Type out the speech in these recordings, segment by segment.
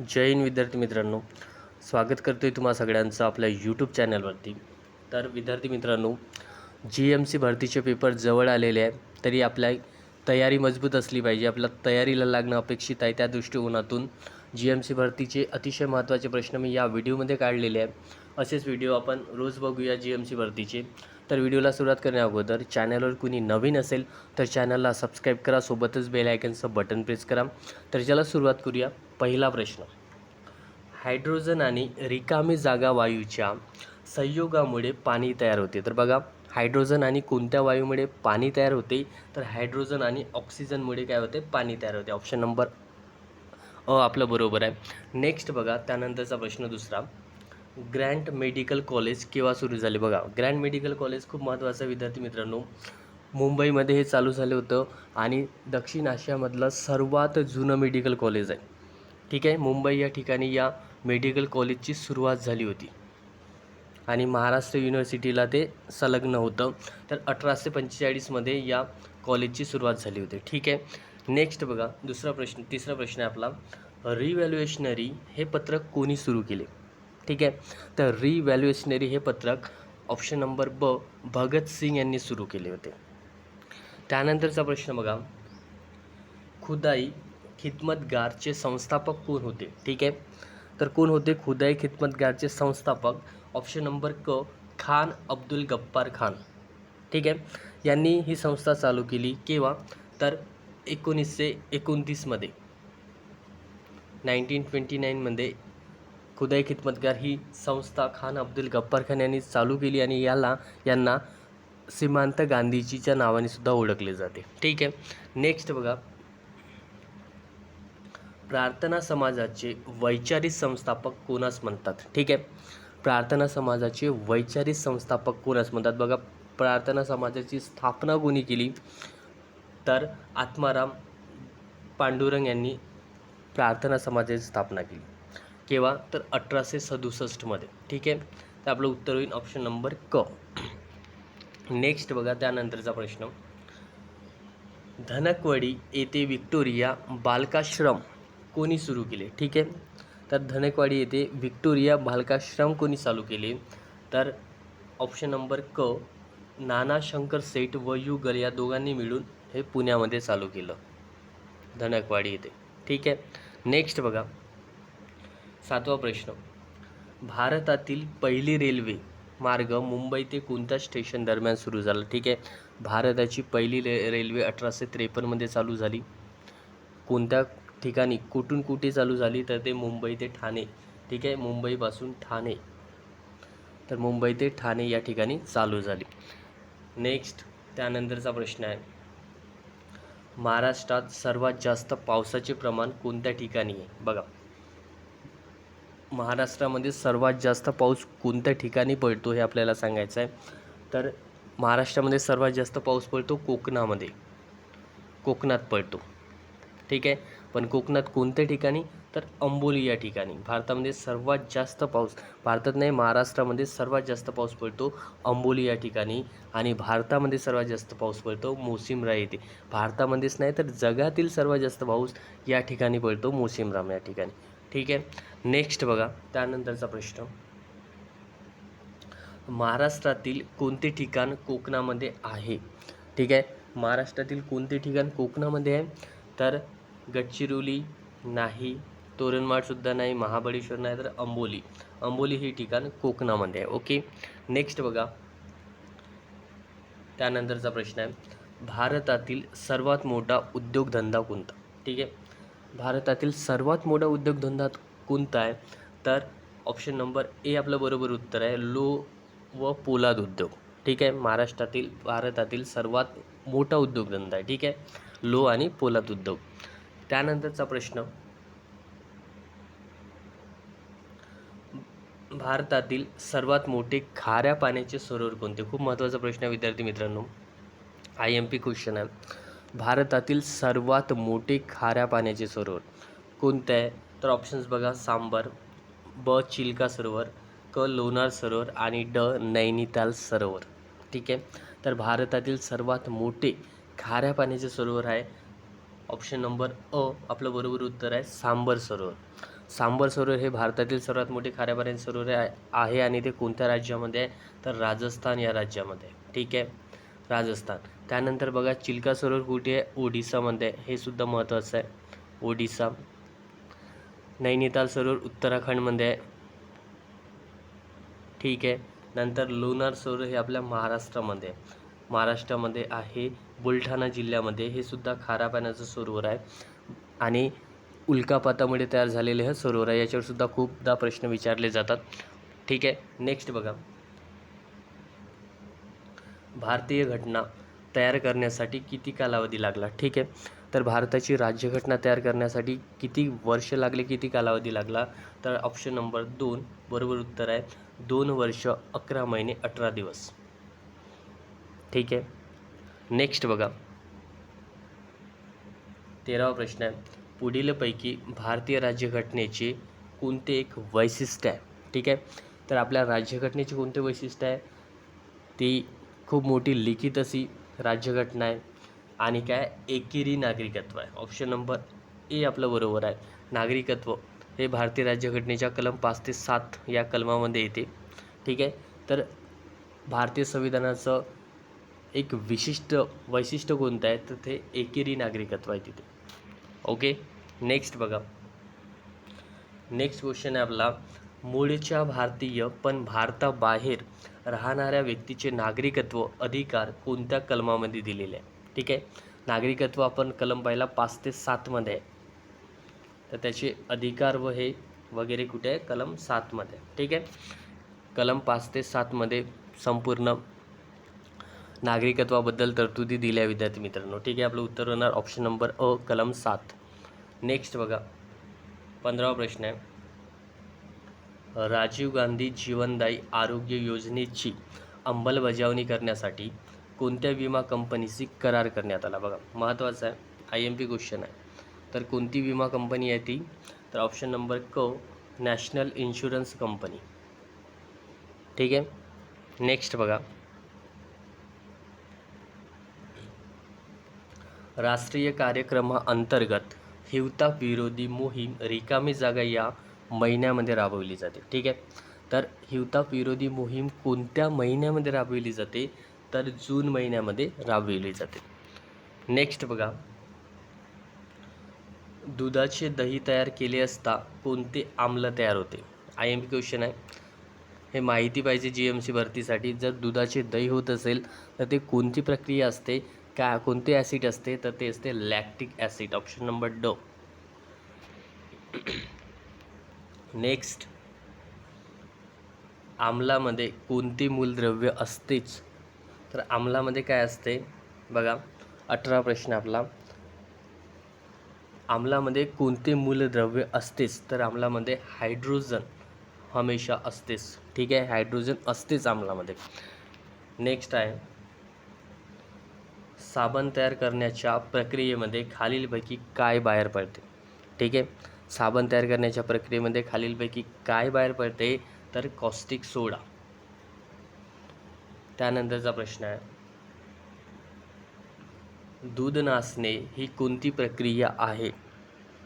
जय हिंद विद्यार्थी मित्रांनो. स्वागत करतो आहे तुम्हा सगळ्यांचं आपल्या यूट्यूब चॅनलवरती तर विद्यार्थी मित्रांनो जी एम सी भरतीचे पेपर जवळ आलेले आहे तरी आपल्या तयारी मजबूत असली पाहिजे. आपल्या तयारीला लागणं अपेक्षित आहे. त्या दृष्टिकोनातून जी एम सी भरतीचे अतिशय महत्त्वाचे प्रश्न मी या व्हिडिओमध्ये काढलेले आहे असेच व्हिडिओ आपण रोज बघूया जी एम सी भरतीचे. तर व्हिडिओला सुरुवात करण्या अगोदर चॅनलवर कुणी नवीन असेल तर चॅनलला सबस्क्राईब करा सोबतच बेल आयकनचं बटन प्रेस करा. तर ज्याला सुरुवात करूया. पहिला प्रश्न. हायड्रोजन आणि रिकामी जागा वायूच्या संयोगामुळे पाणी तयार होते. तर बघा हायड्रोजन आणि कोणत्या वायूमुळे पाणी तयार होते? तर हायड्रोजन आणि ऑक्सिजनमुळे काय होते? पाणी तयार होते. ऑप्शन नंबर अ आपलं बरोबर आहे. नेक्स्ट बघा त्यानंतरचा प्रश्न दुसरा. ग्रँट मेडिकल कॉलेज केव्हा सुरू झाले? बघा ग्रँड मेडिकल कॉलेज खूप महत्त्वाचं विद्यार्थी मित्रांनो. मुंबईमध्ये हे चालू झालं होतं आणि दक्षिण आशियामधलं सर्वात जुनं मेडिकल कॉलेज आहे. ठीक आहे मुंबई या ठिकाणी या मेडिकल कॉलेजची सुरुवात झाली होती. आणि महाराष्ट्र युनिव्हर्सिटीला ते संलग्न होतं. तर अठराशे पंचेचाळीसमध्ये या कॉलेजची सुरुवात झाली होती. ठीक आहे नेक्स्ट बघा दुसरा प्रश्न तिसरा प्रश्न आहे आपला. रिव्हॅल्युएशनरी हे पत्रक कोणी सुरू केले? ठीक आहे? तर रिव्हॅल्युएशनरी हे पत्रक ऑप्शन नंबर ब भगतसिंग यांनी सुरू केले होते. त्यानंतरचा प्रश्न बघा. खुदाई खिदमतगारचे संस्थापक कोण होते? ठीक आहे? तर कोण होते? खुदाई खिदमतगारचे संस्थापक? ऑप्शन नंबर क खान अब्दुल गप्पार खान. ठीक आहे? यांनी ही संस्था चालू केली केव्हा? तर एकोणीसशे एकोणतीसमध्ये नाईन्टीन ट्वेंटी नाईनमध्ये खुदाई खिदमतगार ही संस्था खान अब्दुल गप्पार खान यांनी चालू केली आणि याला यांना सीमांत गांधीजीच्या नावाने सुद्धा ओळखले जाते. ठीक आहे. नेक्स्ट बघा. प्रार्थना समाजाचे वैचारिक संस्थापक कोणास म्हणतात? ठीक आहे. प्रार्थना समाजाचे वैचारिक संस्थापक कोणास म्हणतात? बघा प्रार्थना समाजाची स्थापना कोणी केली? तर आत्माराम पांडुरंग यांनी प्रार्थना समाजाची स्थापना केली. केव्हा? तर अठराशे सदुसष्टमध्ये ठीक आहे? तर आपलं उत्तर होईल ऑप्शन नंबर क. नेक्स्ट बघा त्यानंतरचा प्रश्न. धनकवडी येथे विक्टोरिया बालकाश्रम कोणी सुरू केले? ठीक आहे? तर धनकवाडी येथे व्हिक्टोरिया बालकाश्रम कोणी चालू केले? तर ऑप्शन नंबर क नाना शंकर सेठ व युगल या दोघांनी मिळून हे पुण्यामध्ये चालू केलं. धनकवाडी येथे. ठीक आहे? नेक्स्ट बघा. सातवा प्रश्न. भारतातील पहिली रेल्वे मार्ग मुंबई ते कोणत्या स्टेशन दरम्यान सुरू झाला? ठीक आहे. भारताची पहिली रे रेल्वे अठराशे त्रेपन्नमध्ये चालू झाली. कोणत्या ठिकाणी कुठून कुठे चालू झाली? तर ते मुंबई ते ठाणे. ठीक आहे. मुंबईपासून ठाणे. तर मुंबई ते ठाणे या ठिकाणी चालू झाली. नेक्स्ट त्यानंतरचा प्रश्न आहे. महाराष्ट्रात सर्वात जास्त पावसाचे प्रमाण कोणत्या ठिकाणी आहे? बघा. महाराष्ट्रामध्ये सर्वात जास्त पाऊस कोणत्या ठिकाणी पडतो हे आपल्याला सांगायचं आहे? तर महाराष्ट्रामध्ये सर्वात जास्त पाऊस पडतो कोकणामध्ये. कोकणात पडतो. ठीक आहे? पण कोकणात कोणत्या ठिकाणी? तर अंबोली या ठिकाणी. भारतामध्ये सर्वात जास्त पाऊस भारतात नाही महाराष्ट्रामध्ये सर्वात जास्त पाऊस पडतो अंबोली या ठिकाणी आणि भारतामध्ये सर्वात जास्त पाऊस पडतो मोसिमरा येथे. भारतामध्येच नाही तर जगातील सर्वात जास्त पाऊस या ठिकाणी पडतो मोसिमराम या ठिकाणी. ठीक आहे? नेक्स्ट बघा त्यानंतरचा प्रश्न. महाराष्ट्रातील कोणते ठिकाण कोकणामध्ये आहे? ठीक आहे? महाराष्ट्रातील कोणते ठिकाण कोकणामध्ये आहे? तर गडचिरोली नाही तोरणमाळसुद्धा नाही महाबळेश्वर नाही तर अंबोली. अंबोली हे ठिकाण कोकणामध्ये आहे. ओके नेक्स्ट बघा. त्यानंतरचा प्रश्न आहे. भारतातील सर्वात मोठा उद्योगधंदा कोणता? ठीक आहे? भारतातील सर्वात मोठा उद्योगधंदा कोणता आहे? तर ऑप्शन नंबर ए आपलं बरोबर उत्तर आहे लो व पोलाद उद्योग. ठीक आहे? महाराष्ट्रातील भारतातील सर्वात मोठा उद्योगधंदा आहे. ठीक आहे? लो आणि पोलाद उद्योग. त्यानंतरचा प्रश्न. भारतातील सर्वात मोठे खाऱ्या पाण्याचे सरोवर कोणते? खूप महत्त्वाचा प्रश्न आहे विद्यार्थी मित्रांनो. आय एम पी क्वेश्चन आहे. भारतातील सर्वात मोठे खाऱ्या पाण्याचे सरोवर कोणते आहे? तर ऑप्शन्स बघा सांबर ब चिल्का सरोवर क लोणार सरोवर आणि ड नैनिताल सरोवर. ठीक आहे? तर भारतातील सर्वात मोठे खाऱ्या पाण्याचे सरोवर आहे. ऑप्शन नंबर अ आपलं बरोबर उत्तर आहे सांबर सरोवर. सांबर सरोवर हे भारतातील सर्वात मोठे खाऱ्या पाण्याचे सरोवर आहे आहे आणि ते कोणत्या राज्यामध्ये आहे? तर राजस्थान या राज्यामध्ये आहे. ठीक आहे? राजस्थान त्यानंतर बघा चिल्का सरोवर कुठे आहे? ओडिसामध्ये हे सुद्धा महत्त्वाचं आहे. ओडिसा. नैनिताल सरोवर उत्तराखंडमध्ये आहे. ठीक आहे. नंतर लोणार सरोवर हे आपल्या महाराष्ट्रामध्ये आहे. महाराष्ट्रामध्ये आहे. बुलढाणा जिल्ह्यामध्ये. हे सुद्धा खारा पाण्याचं सरोवर आहे. आणि उल्कापातामुळे तयार झालेले हे सरोवर आहे. याच्यावर सुद्धा खूपदा प्रश्न विचारले जातात. ठीक आहे. नेक्स्ट बघा. भारतीय घटना तयार करण्यासाठी किती कालावधी लागला? ठीक आहे. तर भारताची राज्यघटना तयार करण्यासाठी किती वर्ष लागले किती कालावधी लागला? तर ऑप्शन नंबर दोन बरोबर उत्तर आहे दोन वर्ष अकरा महिने अठरा दिवस. ठीक आहे. नेक्स्ट बघा. तेरावा प्रश्न आहे. पुढीलपैकी भारतीय राज्यघटनेचे कोणते एक वैशिष्ट्य आहे? ठीक आहे. तर आपल्या राज्यघटनेचे कोणते वैशिष्ट्य आहे? ती खूप मोठी लिखित अशी राज्यघटना आहे. आणि काय एकेरी नागरिकत्व आहे. ऑप्शन नंबर ए आपलं बरोबर आहे. नागरिकत्व हे भारतीय राज्यघटनेच्या कलम पाच ते सात या कलमामध्ये येते. ठीक आहे? तर भारतीय संविधानाचं एक विशिष्ट वैशिष्ट्य कोणतं आहे? तर ते एकेरी नागरिकत्व आहे तिथे. ओके नेक्स्ट बघा. नेक्स्ट क्वेश्चन आहे आपला. मूळच्या भारतीय पण भारताबाहेर राहणाऱ्या व्यक्तीचे नागरिकत्व अधिकार कोणत्या कलमामध्ये दिलेले आहे? ठीक आहे? नागरिकत्व आपण कलम पाहिला पाच ते सातमध्ये आहे. तर त्याचे अधिकार व हे वगैरे कुठे आहे? कलम सातमध्ये ठीक आहे? कलम पाच ते सातमध्ये संपूर्ण नागरिकत्वाबद्दल तरतुदी दिल्या विद्यार्थी मित्रांनो. ठीक आहे? आपलं उत्तर होणार ऑप्शन नंबर अ कलम सात. नेक्स्ट बघा. पंधरावा प्रश्न आहे. राजीव गांधी जीवनदायी आरोग्य योजनेची अंमलबजावणी करण्यासाठी कोणत्या विमा कंपनीशी करार करण्यात आला? बघा महत्त्वाचा आहे. आय एम पी क्वेश्चन आहे. तर कोणती विमा कंपनी आहे ती? तर ऑप्शन नंबर क नॅशनल इन्शुरन्स कंपनी ठीक आहे? नेक्स्ट बघा. राष्ट्रीय कार्यक्रमाअंतर्गत हिवताप विरोधी मोहीम रिकामी जागा या महिन्यामध्ये राबवली जाते. ठीक आहे? तर हिवताप विरोधी मोहीम कोणत्या महिन्यामध्ये राबविली जाते? तर जून महिन्यामध्ये राबविली जाते. नेक्स्ट बघा. दुधाचे दही तयार केले असता कोणते आम्ल तयार होते? आय एम पी क्वेश्चन आहे. हे माहिती पाहिजे जी एम सी भरतीसाठी. जर दुधाचे दही होत असेल तर ते कोणती प्रक्रिया असते? का कोणते ॲसिड असते? तर ते असते लॅक्टिक ॲसिड ऑप्शन नंबर ड नेक्स्ट आम्लामध्ये कोणते मूलद्रव्य असतेच? तर आम्लामध्ये काय असते? बघा अठरा प्रश्न आपला. आम्लामध्ये कोणते मूलद्रव्य असतेच? तर आम्लामध्ये हायड्रोजन हमेशा असतेच. ठीक आहे? हायड्रोजन असतेच आम्लामध्ये. नेक्स्ट आहे. साबण तयार करण्याच्या प्रक्रियेमध्ये खालीलपैकी काय बाहेर पडते? ठीक आहे? साबण तयार करण्याच्या प्रक्रियेमध्ये खालीलपैकी काय बाहेर पडते तर कॉस्टिक सोडा. त्यानंतरचा प्रश्न आहे. दूध नासणे ही कोणती प्रक्रिया आहे?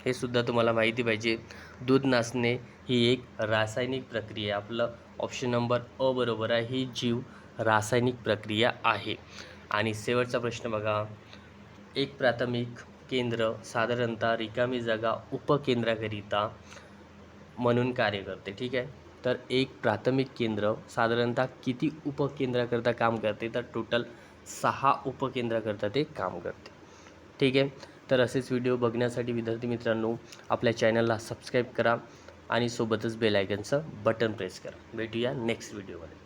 हे सुद्धा तुम्हाला माहिती पाहिजे. दूध नासणे ही एक रासायनिक प्रक्रिया. आहे. आपलं ऑप्शन नंबर अ बरोबर आहे. ही जीव रासायनिक प्रक्रिया आहे. आणि शेवटचा प्रश्न बघा. एक प्राथमिक केंद्र साधारणतः रिकामी जागा उपकेंद्राकरिता म्हणून कार्य करते ठीक आहे? तर एक प्राथमिक केंद्र साधारणतः किती उपकेंद्राकरता काम करते? तर टोटल सहा उपकेंद्राकरता ते काम करते ठीक आहे? तर असेच व्हिडिओ बघण्यासाठी विद्यार्थी मित्रांनो आपल्या चॅनलला सबस्क्राईब करा आणि सोबतच बेल आयकनचं बटन प्रेस करा. भेटूया नेक्स्ट व्हिडिओमध्ये